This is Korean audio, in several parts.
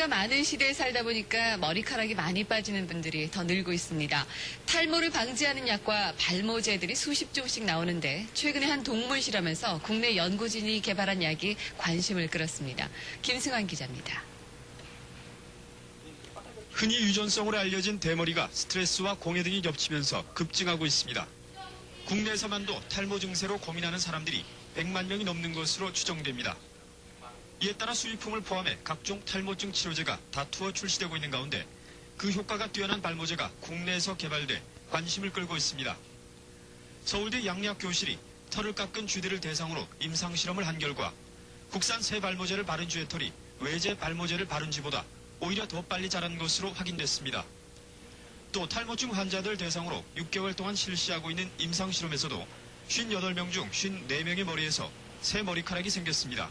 스트레스가 많은 시대에 살다 보니까 머리카락이 많이 빠지는 분들이 더 늘고 있습니다. 탈모를 방지하는 약과 발모제들이 수십 종씩 나오는데 최근에 한 동물 실험에서 국내 연구진이 개발한 약이 관심을 끌었습니다. 김승환 기자입니다. 흔히 유전성으로 알려진 대머리가 스트레스와 공해 등이 겹치면서 급증하고 있습니다. 국내에서만도 탈모 증세로 고민하는 사람들이 100만 명이 넘는 것으로 추정됩니다. 이에 따라 수입품을 포함해 각종 탈모증 치료제가 다투어 출시되고 있는 가운데 그 효과가 뛰어난 발모제가 국내에서 개발돼 관심을 끌고 있습니다. 서울대 양리학교실이 털을 깎은 쥐들을 대상으로 임상 실험을 한 결과 국산 새 발모제를 바른 쥐의 털이 외제 발모제를 바른 쥐보다 오히려 더 빨리 자란 것으로 확인됐습니다. 또 탈모증 환자들 대상으로 6개월 동안 실시하고 있는 임상 실험에서도 58명 중 54명의 머리에서 새 머리카락이 생겼습니다.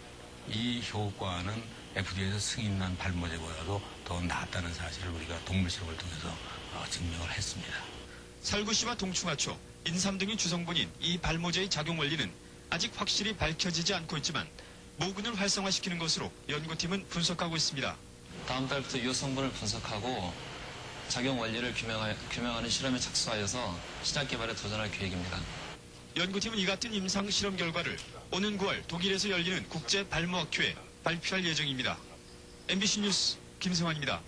이 효과는 FDA에서 승인난 발모제보다도 더 낫다는 사실을 우리가 동물 실험을 통해서 어, 증명을 했습니다. 살구씨와 동충하초, 인삼 등이 주성분인 이 발모제의 작용 원리는 아직 확실히 밝혀지지 않고 있지만 모근을 활성화시키는 것으로 연구팀은 분석하고 있습니다. 다음 달부터 이 성분을 분석하고 작용 원리를 규명하, 규명하는 실험에 착수하여서 시작 개발에 도전할 계획입니다. 연구팀은 이 같은 임상 실험 결과를 오는 9월 독일에서 열리는 국제 발모학회에 발표할 예정입니다. MBC 뉴스 김승환입니다.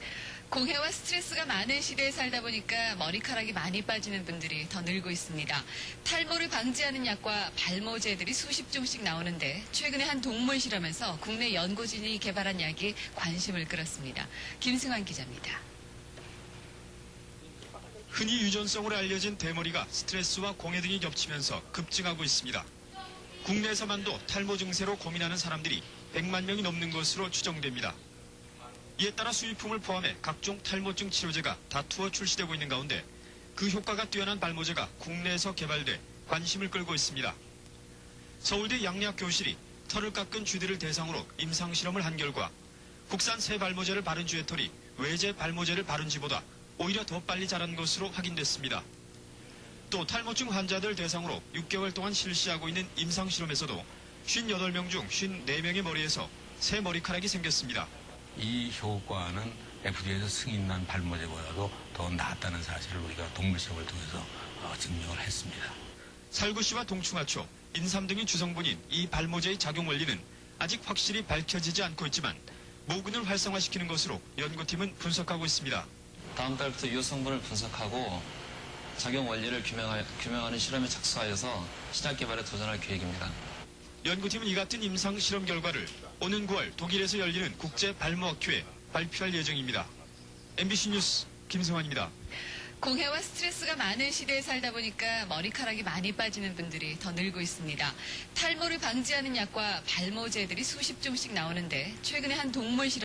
공해와 스트레스가 많은 시대에 살다 보니까 머리카락이 많이 빠지는 분들이 더 늘고 있습니다. 탈모를 방지하는 약과 발모제들이 수십 종씩 나오는데 최근에 한 동물 실험에서 국내 연구진이 개발한 약이 관심을 끌었습니다. 김승환 기자입니다. 흔히 유전성으로 알려진 대머리가 스트레스와 공해 등이 겹치면서 급증하고 있습니다. 국내에서만도 탈모 증세로 고민하는 사람들이 100만 명이 넘는 것으로 추정됩니다. 이에 따라 수입품을 포함해 각종 탈모증 치료제가 다투어 출시되고 있는 가운데 그 효과가 뛰어난 발모제가 국내에서 개발돼 관심을 끌고 있습니다. 서울대 양리학교실이 털을 깎은 쥐들을 대상으로 임상 실험을 한 결과 국산 새 발모제를 바른 쥐의 털이 외제 발모제를 바른 쥐보다 오히려 더 빨리 자란 것으로 확인됐습니다. 또 탈모증 환자들 대상으로 6개월 동안 실시하고 있는 임상 실험에서도 58명 중 54명의 머리에서 새 머리카락이 생겼습니다. 이 효과는 FDA에서 승인난 발모제보다도 더 낫다는 사실을 우리가 동물 실험을 통해서 어, 증명을 했습니다. 살구씨와 동충하초, 인삼 등이 주성분인 이 발모제의 작용 원리는 아직 확실히 밝혀지지 않고 있지만 모근을 활성화시키는 것으로 연구팀은 분석하고 있습니다. 다음 달부터 이 성분을 분석하고 작용 원리를 규명하, 규명하는 실험에 착수하여서 시작 개발에 도전할 계획입니다. 연구팀은 이 같은 임상 실험 결과를 오는 9월 독일에서 열리는 국제 발모학회에 발표할 예정입니다. MBC 뉴스 김승환입니다. 공해와 스트레스가 많은 시대에 살다 보니까 머리카락이 많이 빠지는 분들이 더 늘고 있습니다. 탈모를 방지하는 약과 발모제들이 수십 종씩 나오는데 최근에 한 동물 실험